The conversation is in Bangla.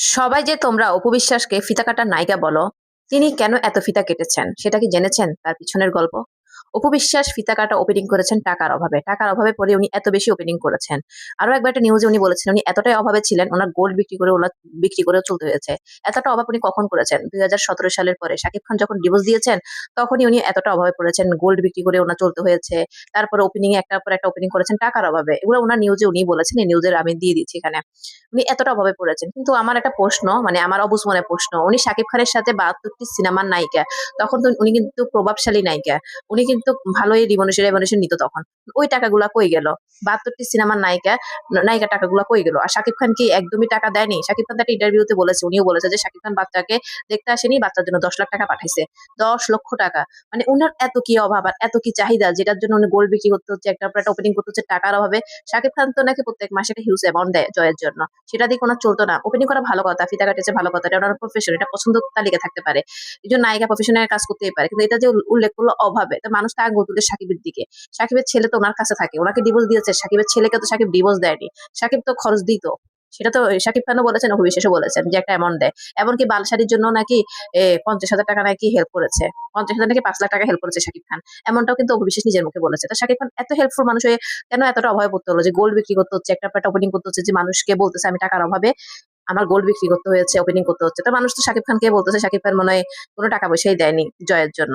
সবাই যে তোমরা অপবিশ্বাসকে ফিতা কাটার নায়িকা বলো, তিনি কেন এত ফিতা কেটেছেন? সেটা কি জেনেছেন তার পিছনের গল্প? অপু বিশ্বাস ফিতা কাটা ওপেনিং করেছেন টাকার অভাবে। টাকার অভাবে পরে উনি এত বেশি ওপেনিং করেছেন। আরও একবার একটা নিউজে উনি বলেছেন, উনি এতটাই অভাবে ছিলেন, ওনার গোল্ড বিক্রি করে ওনার বিক্রি করে চলতে হয়েছে। এতটা অভাব উনি কখন করেছেন? দুই হাজার সতেরো সালের পরে। শাকিব খান যখন ডিভোর্স দিয়েছেন, তখনই উনি এতটা অভাবে পড়েছেন গোল্ড বিক্রি করে ওনার চলতে হয়েছে। তারপরে ওপেনিং একটার পর একটা ওপেনিং করেছেন টাকার অভাবে। এগুলো ওনার নিউজে উনি বলেছেন, এই নিউজের আমি দিয়ে দিচ্ছি এখানে। উনি এতটা অভাবে পড়েছেন। কিন্তু আমার একটা প্রশ্ন মানে আমার অবুজ মনে প্রশ্ন, উনি শাকিব খানের সাথে বাহাত্তরটি সিনেমার নায়িকা, তখন তো উনি কিন্তু প্রভাবশালী নায়িকা। উনি কিন্তু ভালোই রিমনেশন রেমনেশন নিত তখন। ওই টাকাগুলা কই গেল? বাহাত্তরটি সিনেমার নায়িকা নায়িকা টাকাগুলা কই গেল? আর শাকিব খান কি একদমই টাকা দেয়নি? শাকিব খান একটা ইন্টারভিউতে বলেছে, উনিও বলেছে যে শাকিব খান বাচ্চাকে দেখতে আসেনি, বাচ্চার জন্য দশ লাখ টাকা পাঠাইছে। দশ লক্ষ টাকা। মানে উনার এত কি অভাব আর এত কি চাহিদা যেটার জন্য উনি গোল্ড বিক্রি করতে হচ্ছে একটা একটা ওপেনিং করতে হচ্ছে, টাকার অভাবে। শাকিব খান তো নাকি প্রত্যেক মাসে একটা হিউজ অ্যামাউন্ট দেয় জয়ের জন্য। সেটা দিয়ে কোনো চলতো না। ওপেনিং করা ভালো কথা, ফিতা কাটেছে ভালো কথা, এটা ওনার প্রফেশন এটা পছন্দ তালিকা থাকতে পারে। এই জন্য নায়িকা প্রফেশনের কাজ করতেই পারে, কিন্তু এটা যে উল্লেখ করল অভাবে মানুষ তো আগে তুলে সাকিবের দিকে। সাকিবের ছেলে তো ওনার কাছে থাকে। ওনাকে ডিভোর্স দিয়েছে। সাকিবের ছেলেকে তো সাকিব ডিভোর্স দেয়নি। সাকিব তো খরচ দিত। সেটা তো সাকিব খানও বলেছেন অভিবিশ্বাসও বলেছেন যে একটা অ্যামাউন্ট দেয়। এমনকি বালশাড়ির জন্য নাকি পঞ্চাশ হাজার টাকা নাকি হেল্প করেছে। পঞ্চাশ হাজার নাকি পাঁচ লাখ টাকা হেল্প করেছে সাকিব খান। এমনটাও কিন্তু অভিবিশ্বাস নিজের মুখে বলেছে। তো সাকিব খান এত হেল্পফুল মানুষ হয়ে কেন এতটা অভাবে পড়তে হলো? যে গোল্ড বিক্রি করতে হচ্ছে, একটা একটা ওপেনিং করতে হচ্ছে, যে মানুষকে বলতেছে, আমি টাকার অভাবে আমার গোল্ড বিক্রি করতে হয়েছে ওপেনিং করতে হচ্ছে। তো মানুষ তো সাকিব খানকে বলতেছে, সাকিব খান মনে হয় কোনো টাকা পয়সাই দেয়নি জয়ের জন্য।